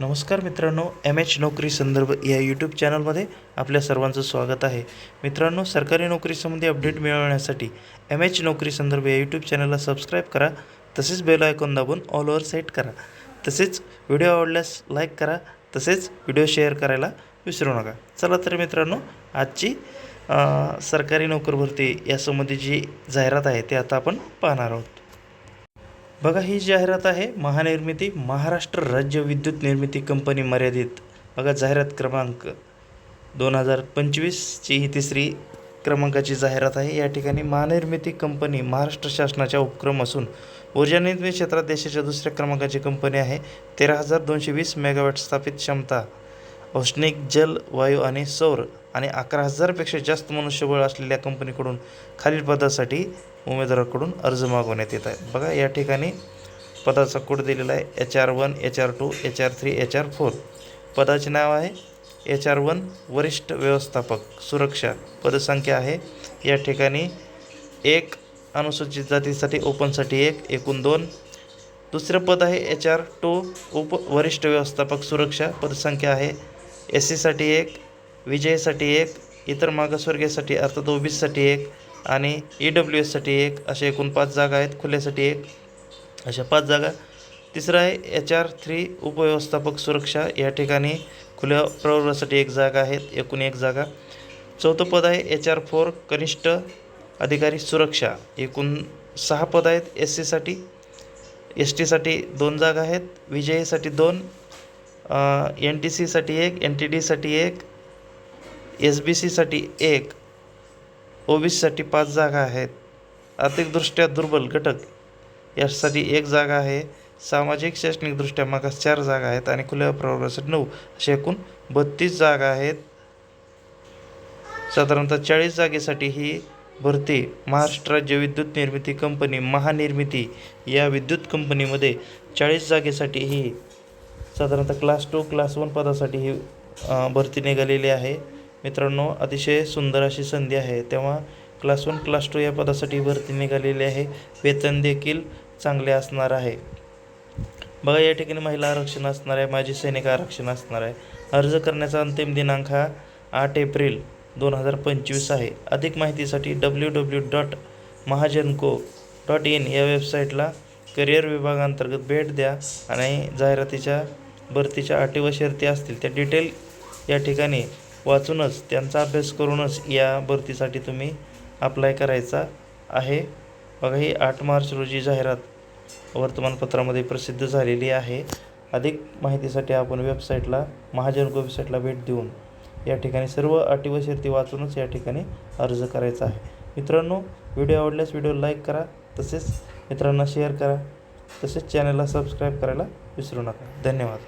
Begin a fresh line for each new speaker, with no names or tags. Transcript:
नमस्कार मित्रांनो M H नोकरी संदर्भ या यूट्यूब चॅनलमध्ये आपल्या सर्वांचं स्वागत आहे. मित्रांनो सरकारी नोकरीसंबंधी अपडेट मिळवण्यासाठी एम एच नोकरी संदर्भ या यूट्यूब चॅनलला सबस्क्राईब करा तसेच बेल आयकॉन दाबून ऑल ओवर सेट करा. तसेच व्हिडिओ आवडल्यास लाईक करा तसेच व्हिडिओ शेअर करायला विसरू नका. चला तर मित्रांनो आजची सरकारी नोकर भरती यासंबंधी जी जाहिरात आहे ते आता आपण पाहणार आहोत. बघा ही जाहिरात आहे महानिर्मिती महाराष्ट्र राज्य विद्युत निर्मिती कंपनी मर्यादित. बघा जाहिरात क्रमांक दोन हजार पंचवीसची ही तिसरी क्रमांकाची जाहिरात आहे. या ठिकाणी महानिर्मिती कंपनी महाराष्ट्र शासनाचा उपक्रम असून ऊर्जा निर्मिती क्षेत्रात देशाच्या दुसऱ्या क्रमांकाची कंपनी आहे. तेरा हजार दोनशे वीस मेगावॅट स्थापित क्षमता. औष्णिक जल वायू आणि सौर आणि अकरा हजारपेक्षा जास्त मनुष्यबळ असलेल्या कंपनीकडून खालील पदासाठी उमेदवाराकडून अर्ज मागवण्यात येत आहे. बघा या ठिकाणी पदाचा कोड दिलेला आहे. H R one H R two H R three H R four. पदाचे नाव आहे एच आर वन वरिष्ठ व्यवस्थापक सुरक्षा. पदसंख्या आहे या ठिकाणी एक अनुसूचित जातीसाठी ओपनसाठी एक एकूण दोन. दुसरं पद आहे एच आर टू उप वरिष्ठ व्यवस्थापक सुरक्षा. पदसंख्या आहे एस सीसाठी एक विजयसाठी एक इतर मागासवर्गीयसाठी अर्थात ओबीसीसाठी एक आणि ई डब्ल्यू एससाठी एक अशा एकूण पाच जागा आहेत खुल्यासाठी एक अशा पाच जागा. तिसरं आहे एच आर थ्री उपव्यवस्थापक सुरक्षा या ठिकाणी खुल्या प्रवर्गासाठी एक जागा आहेत एकूण एक जागा. चौथं पद आहे एच आर फोर कनिष्ठ अधिकारी सुरक्षा एकूण सहा पद आहेत एस सीसाठी एस टीसाठी दोन जागा आहेत विजयसाठी दोन एन टी सीसाठी एक एन टी डीसाठी एक एस बी सीसाठी एक ओ बी सीसाठी पाच जागा आहेत. आर्थिकदृष्ट्या दुर्बल घटक यासाठी एक जागा आहे. सामाजिक शैक्षणिकदृष्ट्या मागास चार जागा आहेत आणि खुल्या प्रवर्गासाठी नऊ अशा एकूण बत्तीस जागा आहेत. साधारणतः चाळीस जागेसाठी ही भरती महाराष्ट्र राज्य विद्युत निर्मिती कंपनी महानिर्मिती या विद्युत कंपनीमध्ये चाळीस जागेसाठी ही साधारणतः क्लास टू क्लास वन पदासाठी ही भरती निघालेली आहे. मित्रांनो अतिशय सुंदर अशी संधी आहे. तेव्हा क्लास वन क्लास टू या पदासाठी भरती निघालेली आहे. वेतन देखील चांगले असणार आहे. बघा या ठिकाणी महिला आरक्षण असणार आहे माजी सैनिक आरक्षण असणार आहे. अर्ज करण्याचा अंतिम दिनांक हा आठ एप्रिल दोन हजार पंचवीस आहे. अधिक माहितीसाठी W W dot Mahagenco dot in या वेबसाईटला करिअर विभागांतर्गत भेट द्या आणि जाहिरातीच्या भरतीच्या अटी व शर्ती असतील त्या डिटेल या ठिकाणी वाचूनच त्यांचा अभ्यास करूनच या भरतीसाठी तुम्ही अप्लाय करायचा आहे. बघा ही आठ मार्च रोजी जाहिरात वर्तमानपत्रामध्ये प्रसिद्ध झालेली आहे. अधिक माहितीसाठी आपण वेबसाईटला महाजन वेबसाईटला भेट देऊन या ठिकाणी सर्व अटी व शर्ती वाचूनच या ठिकाणी अर्ज करायचा आहे. मित्रांनो व्हिडिओ आवडल्यास व्हिडिओ लाईक करा तसेच मित्रांना शेअर करा तसेच चॅनलला सबस्क्राईब करायला विसरू नका. धन्यवाद.